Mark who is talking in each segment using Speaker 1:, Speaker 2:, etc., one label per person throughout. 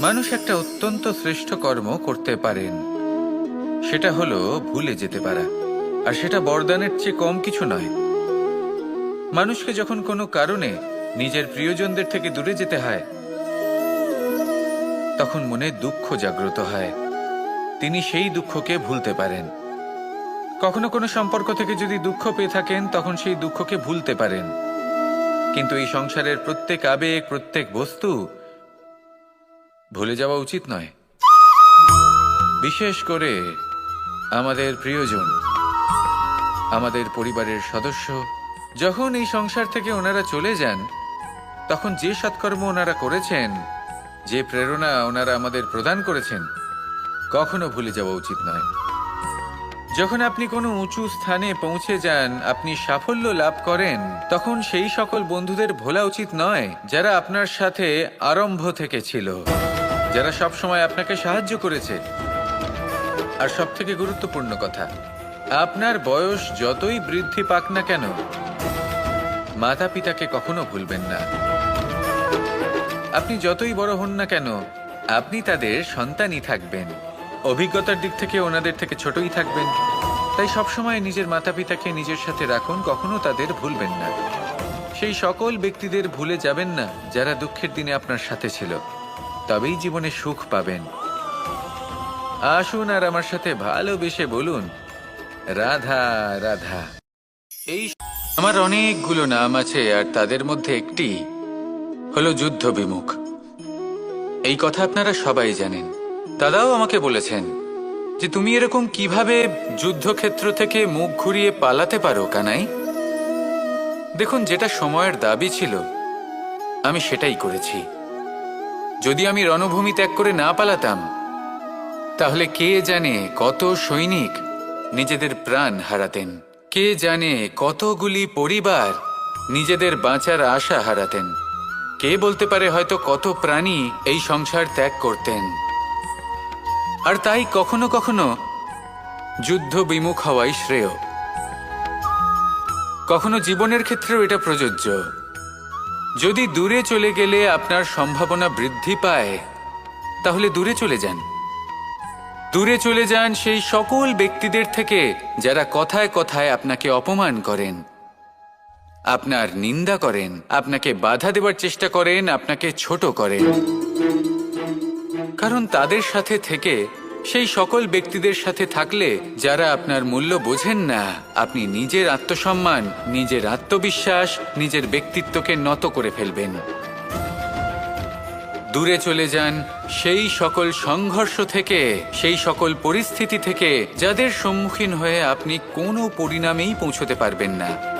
Speaker 1: মানুষ একটা অত্যন্ত শ্রেষ্ঠ কর্ম করতে পারেন। সেটা হলো ভুলে যেতে পারা। আর সেটা বরদানের চেয়ে কম কিছু নয়। মানুষকে যখন কোনো কারণে নিজের প্রিয়জনদের থেকে দূরে যেতে হয়, তখন মনে দুঃখ জাগ্রত হয়। তিনি সেই দুঃখকে ভুলতে পারেন। কখনো কোনো সম্পর্ক থেকে যদি দুঃখ পেয়ে থাকেন, তখন সেই দুঃখকে ভুলতে পারেন। কিন্তু এই সংসারের প্রত্যেক আবেগ, প্রত্যেক বস্তু ভুলে যাওয়া উচিত নয়। বিশেষ করে আমাদের প্রিয়জন, আমাদের পরিবারের সদস্য, যখন এই সংসার থেকে ওনারা চলে যান, তখন যে সৎকর্ম ওনারা করেছেন, যে প্রেরণা ওনারা আমাদের প্রদান করেছেন কখনো ভুলে যাওয়া উচিত নয়। যখন আপনি কোনো উঁচু স্থানে পৌঁছে যান, আপনি সাফল্য লাভ করেন, তখন সেই সকল বন্ধুদের ভোলা উচিত নয়, যারা আপনার সাথে আরম্ভ থেকে ছিল, যারা সব সময় আপনাকে সাহায্য করেছে। আর সব থেকে গুরুত্বপূর্ণ কথা, আপনার বয়স যতই বৃদ্ধি পাক না কেন মাতা পিতাকে কখনো ভুলবেন না। আপনি যতই বড় হন না কেন, আপনি তাদের সন্তানই থাকবেন। অভিজ্ঞতার দিক থেকে ওনাদের থেকে ছোটই থাকবেন। তাই সবসময় নিজের মাতা পিতাকে নিজের সাথে রাখুন, কখনো তাদের ভুলবেন না। সেই সকল ব্যক্তিদের ভুলে যাবেন না যারা দুঃখের দিনে আপনার সাথে ছিল। তবেই জীবনে সুখ পাবেন। আসুন আর আমার সাথে ভালোবেসে বলুন, রাধা রাধা। এই আমার অনেকগুলো নাম আছে আর তাদের মধ্যে একটি হলো যুদ্ধ বিমুখ এই কথা আপনারা সবাই জানেন। দাদাও আমাকে বলেছেন যে তুমি এরকম কীভাবে যুদ্ধক্ষেত্র থেকে মুখ ঘুরিয়ে পালাতে পারো, কানাই? দেখুন, যেটা সময়ের দাবি ছিল, আমি সেটাই করেছি। যদি আমি রণভূমি ত্যাগ করে না পালাতাম, তাহলে কে জানে কত সৈনিক নিজেদের প্রাণ হারাতেন? কে জানে কতগুলি পরিবার নিজেদের বাঁচার আশা হারাতেন? কে বলতে পারে হয়তো কত প্রাণী এই সংসার ত্যাগ করতেন? আর তাই কখনো কখনো যুদ্ধ বিমুখ হওয়াই শ্রেয়। কখনো জীবনের ক্ষেত্রেও এটা প্রযোজ্য। যদি দূরে চলে গেলে আপনার সম্ভাবনা বৃদ্ধি পায়, তাহলে দূরে চলে যান। দূরে চলে যান সেই সকল ব্যক্তিদের থেকে যারা কথায় কথায় আপনাকে অপমান করেন, আপনার নিন্দা করেন, আপনাকে বাধা দেবার চেষ্টা করেন, আপনাকে ছোট করেন। কারণ তাদের সাথে থেকে সেই সকল ব্যক্তিদের সাথে থাকলে যারা আপনার মূল্য বোঝেন না, আপনি নিজের আত্মসম্মান, নিজের আত্মবিশ্বাস, নিজের ব্যক্তিত্বকে নত করে ফেলবেন। দূরে চলে যান সেই সকল সংঘর্ষ থেকে, সেই সকল পরিস্থিতি থেকে, যাদের সম্মুখীন হয়ে আপনি কোনো পরিণামেই পৌঁছতে পারবেন না।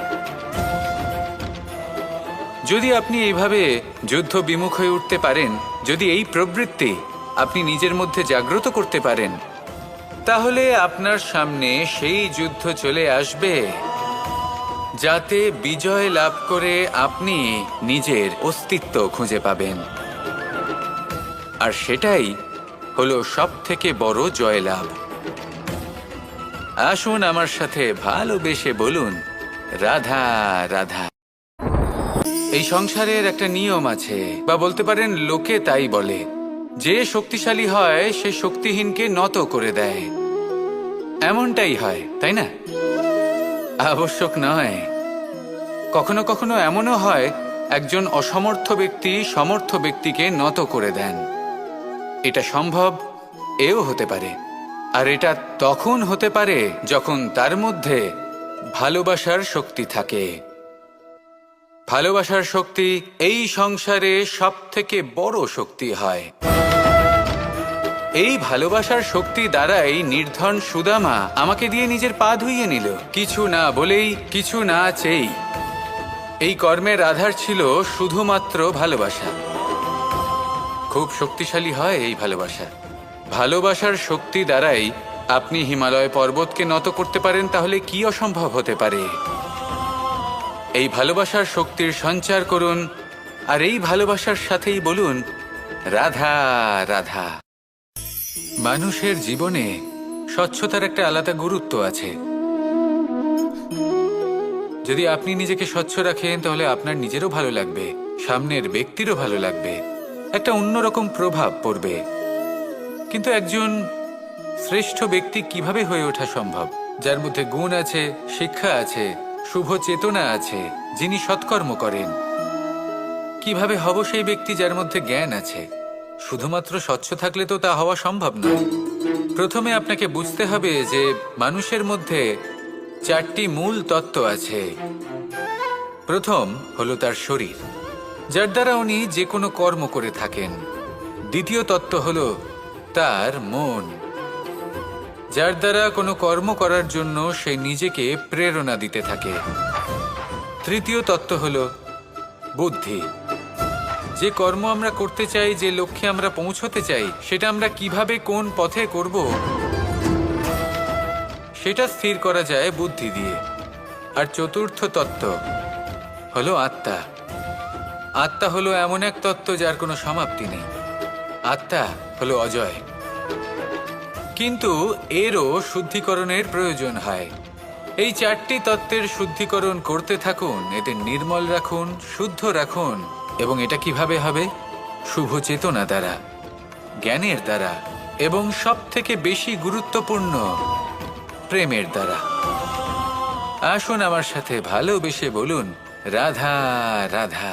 Speaker 1: যদি আপনি এইভাবে যুদ্ধ বিমুখ হয়ে উঠতে পারেন, যদি এই প্রবৃত্তি আপনি নিজের মধ্যে জাগ্রত করতে পারেন, তাহলে আপনার সামনে সেই যুদ্ধ চলে আসবে যাতে বিজয় লাভ করে আপনি নিজের অস্তিত্ব খুঁজে পাবেন। আর সেটাই হলো সব থেকে বড় জয়লাভ। আসুন আমার সাথে ভালোবেসে বলুন, রাধা রাধা। এই সংসারের একটা নিয়ম আছে, বা বলতে পারেন লোকে তাই বলে, যে শক্তিশালী হয়, সে শক্তিহীনকে নত করে দেয়। এমনটাই হয়, তাই না? আবশ্যক নয়। কখনো কখনো এমনও হয়, একজন অসমর্থ ব্যক্তি সমর্থ ব্যক্তিকে নত করে দেন। এটা সম্ভব, এও হতে পারে। আর এটা তখন হতে পারে যখন তার মধ্যে ভালোবাসার শক্তি থাকে। ভালোবাসার শক্তি এই সংসারে সব থেকে বড় শক্তি হয়। এই ভালোবাসার শক্তি দ্বারাই নির্ধন সুদামা আমাকে দিয়ে নিজের পা ধুইয়ে নিল। কিছু না বলেই, কিছু না চেয়েই। এই কর্মের আধার ছিল শুধুমাত্র ভালোবাসা। খুব শক্তিশালী হয় এই ভালোবাসা। ভালোবাসার শক্তি দ্বারাই আপনি হিমালয় পর্বতকে নত করতে পারেন, তাহলে কি অসম্ভব হতে পারে? এই ভালোবাসার শক্তির সঞ্চার করুন, আর এই ভালোবাসার সাথেই বলুন, রাধা রাধা। মানুষের জীবনে স্বচ্ছতার একটা আলাদা গুরুত্ব আছে। যদি আপনি নিজেকে স্বচ্ছ রাখেন, তাহলে আপনার নিজেরও ভালো লাগবে, সামনের ব্যক্তিরও ভালো লাগবে, একটা অন্যরকম প্রভাব পড়বে। কিন্তু একজন শ্রেষ্ঠ ব্যক্তি কীভাবে হয়ে ওঠা সম্ভব? যার মধ্যে গুণ আছে, শিক্ষা আছে শুভ চেতনা আছে, যিনি সৎকর্ম করেন। কীভাবে হব সেই ব্যক্তি যার মধ্যে জ্ঞান আছে? শুধুমাত্র স্বচ্ছ থাকলে তো তা হওয়া সম্ভব নয় প্রথমে আপনাকে বুঝতে হবে যে মানুষের মধ্যে চারটি মূল তত্ত্ব আছে। প্রথম হলো তার শরীর, যার দ্বারা উনি যে কোনো কর্ম করে থাকেন। দ্বিতীয় তত্ত্ব হলো তার মন। যার দ্বারা কোনো কর্ম করার জন্য সে নিজেকে প্রেরণা দিতে থাকে। তৃতীয় তত্ত্ব হলো বুদ্ধি। যে কর্ম আমরা করতে চাই, যে লক্ষ্যে আমরা পৌঁছতে চাই, সেটা আমরা কীভাবে কোন পথে করব, সেটা স্থির করা যায় বুদ্ধি দিয়ে। আর চতুর্থ তত্ত্ব হলো আত্মা। আত্মা হলো এমন এক তত্ত্ব যার কোনো সমাপ্তি নেই। আত্মা হলো অজয়। কিন্তু এরও শুদ্ধিকরণের প্রয়োজন হয়। এই চারটি তত্ত্বের শুদ্ধিকরণ করতে থাকুন এদের নির্মল রাখুন, শুদ্ধ রাখুন, এবং এটা কীভাবে হবে? শুভ চেতনা দ্বারা, জ্ঞানের দ্বারা, এবং সব থেকে বেশি গুরুত্বপূর্ণ, প্রেমের দ্বারা। আসুন আমার সাথে ভালোবেসে বলুন, রাধা রাধা।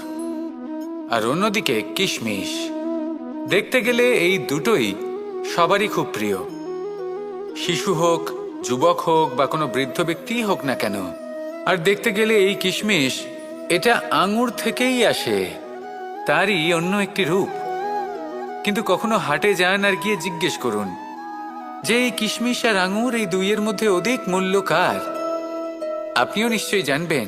Speaker 1: আর অন্যদিকে কিশমিশ। দেখতে গেলে এই দুটোই সবারই খুব প্রিয়। শিশু হোক, যুবক হোক বা কোনো বৃদ্ধ ব্যক্তিই হোক না কেন, আর দেখতে গেলে এই কিশমিশ, এটা আঙুর থেকেই আসে, তারই অন্য একটি রূপ। কিন্তু কখনো হাটে যান আর গিয়ে জিজ্ঞেস করুন, যে এই কিশমিশ আর আঙুর এই দুইয়ের মধ্যে অধিক মূল্য কার? আপনিও নিশ্চয়ই জানবেন।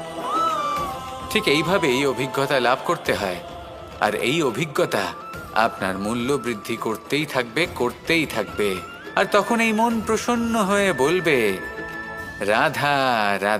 Speaker 1: ঠিক এইভাবেই অভিজ্ঞতা লাভ করতে হয়। আর এই অভিজ্ঞতা আপনার মূল্য বৃদ্ধি করতেই থাকবে করতেই থাকবে। আর তখন এই মন প্রসন্ন হয়ে বলবে, রাধা রাধা।